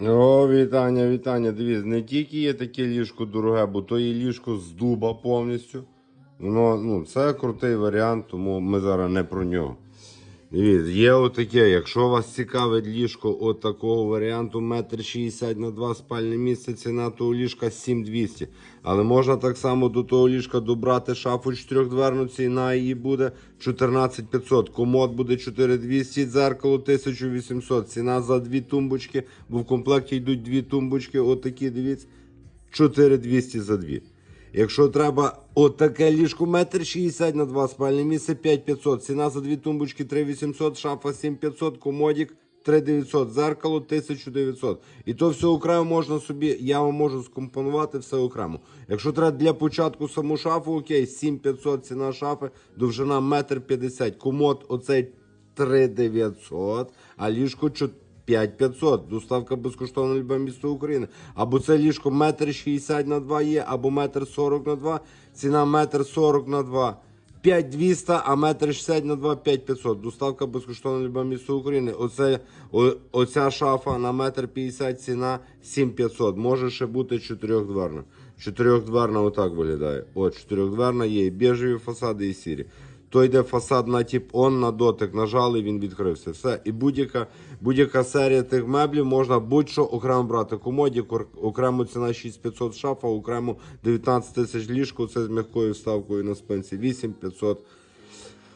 О, вітання, вітання. Дивіться, не тільки є таке ліжко дороге, бо то є ліжко з дуба повністю. Воно, ну, це крутий варіант, тому ми зараз не про нього. Дивіться, є отаке, якщо вас цікавить ліжко от такого варіанту, метр 60 на 2 спальне місце, ціна того ліжка 7200. Але можна так само до того ліжка добрати шафу чотирьохдверну, ціна її буде 14500. Комод буде 4200, дзеркало 1800. Ціна за дві тумбочки, бо в комплекті йдуть дві тумбочки, отакі, дивіться, 4200 за дві. Якщо треба отаке ліжко метр 60 на 2 спальне місце 5500. Ціна за дві тумбочки 3800, шафа 7500, комодік 3900, зеркало 1900. І то все окремо можна собі, я вам можу скомпонувати все окремо. Якщо треба для початку саму шафу, окей, 7500 ціна шафи, довжина метр 50. Комод оцей 3900, а ліжко 4. 5500, доставка безкоштовна любе місто України. Або це ліжко метр 60 на 2 є, або метр 40 на 2, ціна метр 40 на 2. 5200, а метр 60 на 2 5500. Доставка безкоштовна любе місто України. Оце, о, оця шафа на метр 50 ціна 7500. Може ще бути чотирьохдверна. Чотирьохдверна отак виглядає. От чотирьохдверна є і біжеві фасади, і сірі. То йде фасад на тип он, на дотик, нажали, він відкрився. Все. І будь-яка будь-яка серія тих меблів можна будь-що окремо брати. Комоді, окремо ціна 6500 шафа, окремо 19 тисяч ліжко, це з м'якою вставкою на спинці 8500.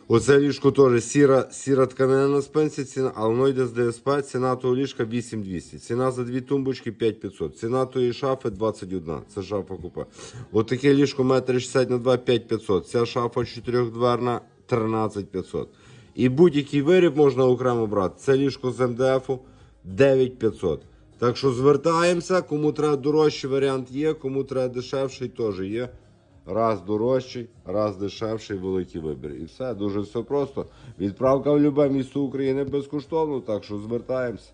Оце ліжко теж сіра, сіра тканина на спинці, ціна, а воно йде з ДСП, ціна того ліжка 8200. Ціна за дві тумбочки 5500. Ціна тої шафи 21. Це шафа купе. Отаке ліжко 1,60 на 2 5500. Ця шафа чотирьохдверна 13500. І будь-який виріб можна окремо брати. Це ліжко з МДФу 9500. Так що звертаємося, кому треба дорожчий варіант є, кому треба дешевший теж є. Раз дорожчий, раз дешевший, великий вибір. І все, дуже все просто. Відправка в любе місто України безкоштовно, так що звертаємося.